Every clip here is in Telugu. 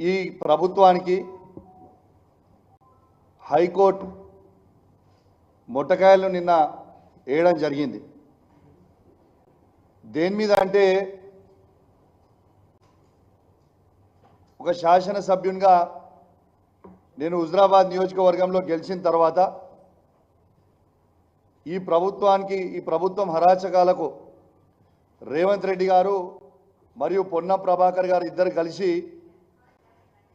ఈ ప్రభుత్వానికి హైకోర్టు మొట్టకాయలు నిన్న వేయడం జరిగింది. దేని మీద అంటే ఒక శాసనసభ్యునిగా నేను హుజరాబాద్ నియోజకవర్గంలో గెలిచిన తర్వాత ఈ ప్రభుత్వానికి ఈ ప్రభుత్వం హరాచకాలకు రేవంత్ రెడ్డి గారు మరియు పొన్నం ప్రభాకర్ గారు ఇద్దరు కలిసి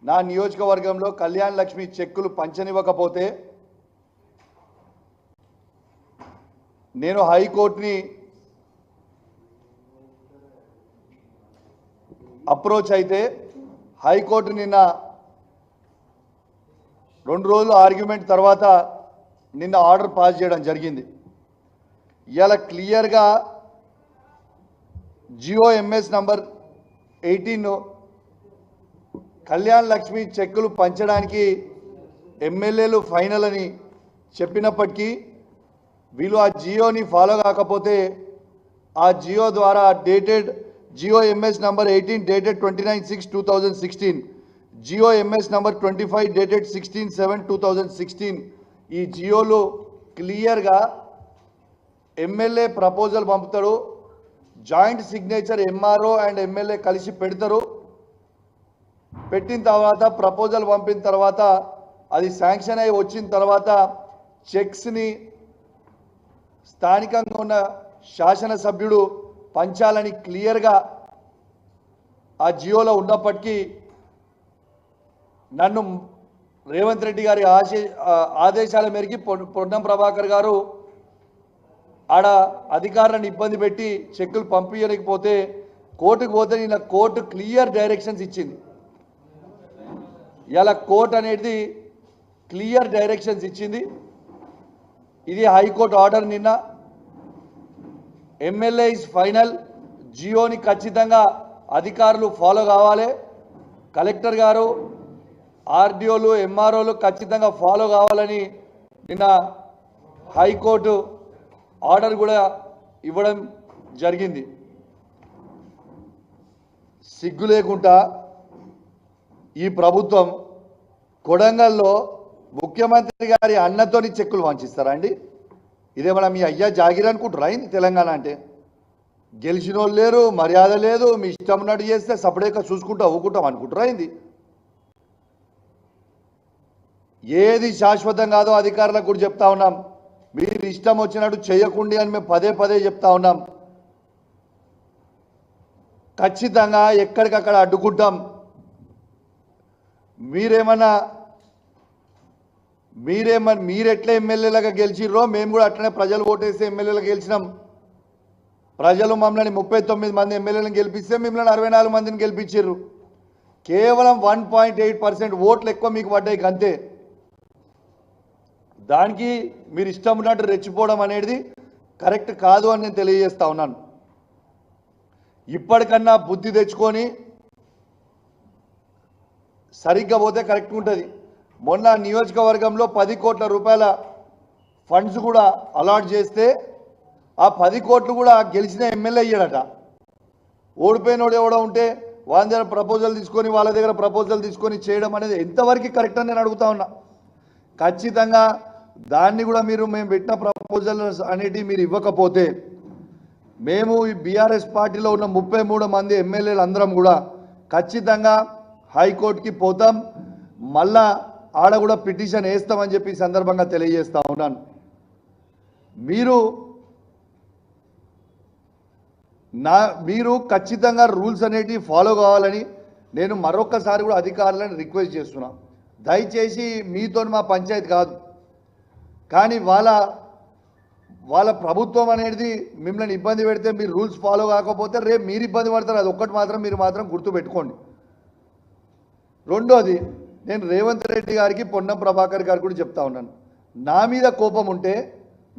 నా నియోజకవర్గంలో కళ్యాణ్ లక్ష్మి చెక్కులు పంచనివ్వకపోతే నేను హైకోర్టుని అప్రోచ్ అయితే హైకోర్టు నిన్న రెండు రోజులు ఆర్గ్యుమెంట్ తర్వాత నిన్న ఆర్డర్ పాస్ చేయడం జరిగింది. ఇలా క్లియర్గా GO MS number eighteen Kalyan Lakshmi చెక్కులు పంచడానికి ఎమ్మెల్యేలు ఫైనల్ అని చెప్పినప్పటికీ వీళ్ళు ఆ జియోని ఫాలో కాకపోతే ఆ జియో ద్వారా dated GO MS number eighteen dated twenty nine six two thousand sixteen GO MS number twenty five dated sixteen seven two thousand sixteen. ఈ జియోలో క్లియర్గా ఎమ్మెల్యే ప్రపోజల్ పంపుతాడు joint signature MRO and MLA కలిసి పెడతారు. పెట్టిన తర్వాత ప్రపోజల్ పంపిన తర్వాత అది శాంక్షన్ అయి వచ్చిన తర్వాత చెక్స్ని స్థానికంగా ఉన్న శాసనసభ్యుడు పంచాలని క్లియర్గా ఆ జియోలో ఉన్నప్పటికీ నన్ను రేవంత్ రెడ్డి గారి ఆశే ఆదేశాల మేరకి పొన్నం ప్రభాకర్ గారు ఆడ అధికారులను ఇబ్బంది పెట్టి చెక్కులు పంపించలేకపోతే కోర్టుకు పోతే నిన్న కోర్టు క్లియర్ డైరెక్షన్స్ ఇచ్చింది. ఇలా కోర్టు అనేది క్లియర్ డైరెక్షన్స్ ఇచ్చింది. ఇది హైకోర్టు ఆర్డర్ నిన్న. MLA is final. జియోని ఖచ్చితంగా అధికారులు ఫాలో కావాలి. కలెక్టర్ గారు ఆర్డీఓలు ఎంఆర్ఓలు ఖచ్చితంగా ఫాలో కావాలని నిన్న హైకోర్టు ఆర్డర్ కూడా ఇవ్వడం జరిగింది. సిగ్గు లేకుండా ఈ ప్రభుత్వం కొడంగల్లో ముఖ్యమంత్రి గారి అన్నతోని చెక్కులు వంచిస్తారా అండి? ఇదేమన్నా మీ అయ్యా జాగిర్ అనుకుంటారా అయింది తెలంగాణ అంటే? గెలిచిన వాళ్ళు లేరు మర్యాద లేదు మీ ఇష్టం ఉన్నట్టు చేస్తే సపరేట్గా చూసుకుంటా ఊకుంటాం అనుకుంటారా అయింది? ఏది శాశ్వతం కాదో అధికారులకు కూడా చెప్తా ఉన్నాం. మీరు ఇష్టం వచ్చినట్టు చేయకండి అని మేము పదే పదే చెప్తా ఉన్నాం. ఖచ్చితంగా ఎక్కడికక్కడ అడ్డుకుంటాం. మీరేమన్నా మీరేమన్నా మీరెట్లా ఎమ్మెల్యేలుగా గెలిచిర్రో మేము కూడా అట్లనే ప్రజలు ఓటేసి ఎమ్మెల్యేలు గెలిచినాం. ప్రజలు మమ్మల్ని ముప్పై తొమ్మిది మంది ఎమ్మెల్యేలను గెలిపిస్తే మిమ్మల్ని అరవై నాలుగు మందిని గెలిపించారు కేవలం వన్ పాయింట్ ఎయిట్ పర్సెంట్ ఓట్లు ఎక్కువ మీకు పడ్డాయి అంతే దానికి మీరు ఇష్టం ఉన్నట్టు రెచ్చిపోవడం అనేది కరెక్ట్ కాదు అని నేను తెలియజేస్తా ఉన్నాను. ఇప్పటికన్నా బుద్ధి తెచ్చుకొని సరిగ్గా పోతే కరెక్ట్ ఉంటుంది. మొన్న నియోజకవర్గంలో పది కోట్ల రూపాయల ఫండ్స్ కూడా అలాట్ చేస్తే ఆ పది కోట్లు కూడా గెలిచిన ఎమ్మెల్యే అయ్యాడట ఓడిపోయినోడు ఎవడో ఉంటే వాళ్ళ దగ్గర ప్రపోజల్ తీసుకొని వాళ్ళ దగ్గర ప్రపోజల్ తీసుకొని చేయడం అనేది ఎంతవరకు కరెక్ట్ అని నేను అడుగుతా ఉన్నా. ఖచ్చితంగా దాన్ని కూడా మీరు మేము పెట్టిన ప్రపోజల్ అనేటివి మీరు ఇవ్వకపోతే మేము ఈ బీఆర్ఎస్ పార్టీలో ఉన్న ముప్పై మూడు మంది ఎమ్మెల్యేలు అందరం కూడా ఖచ్చితంగా హైకోర్టుకి పోతాం మళ్ళా ఆడ కూడా పిటిషన్ వేస్తామని చెప్పి సందర్భంగా తెలియజేస్తా ఉన్నాను. మీరు నా మీరు ఖచ్చితంగా రూల్స్ అనేటివి ఫాలో కావాలని నేను మరొక్కసారి కూడా అధికారులను రిక్వెస్ట్ చేస్తున్నా. దయచేసి మీతో మా పంచాయతీ కాదు. కానీ వాళ్ళ వాళ్ళ ప్రభుత్వం అనేది మిమ్మల్ని ఇబ్బంది పెడితే మీరు రూల్స్ ఫాలో కాకపోతే రేపు మీరు ఇబ్బంది పడతారు. అది ఒక్కటి మాత్రం మీరు మాత్రం గుర్తుపెట్టుకోండి. రెండోది నేను రేవంత్ రెడ్డి గారికి పొన్నం ప్రభాకర్ గారు కూడా చెప్తా ఉన్నాను. నా మీద కోపం ఉంటే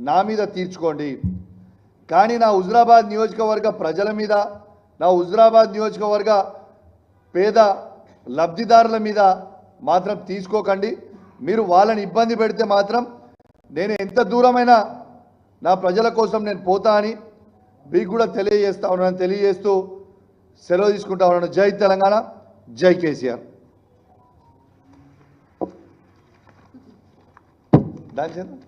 నా మీద తీర్చుకోండి. కానీ నా హుజరాబాద్ నియోజకవర్గ ప్రజల మీద నా హుజరాబాద్ నియోజకవర్గ పేద లబ్ధిదారుల మీద మాత్రం తీసుకోకండి. మీరు వాళ్ళని ఇబ్బంది పెడితే మాత్రం నేను ఎంత దూరమైనా నా ప్రజల కోసం నేను పోతా అని మీకు కూడా తెలియజేస్తా ఉన్నాను తెలియజేస్తూ సెలవు తీసుకుంటా ఉన్నాను. జై తెలంగాణ జై కేసీఆర్. దాని చేద్దాం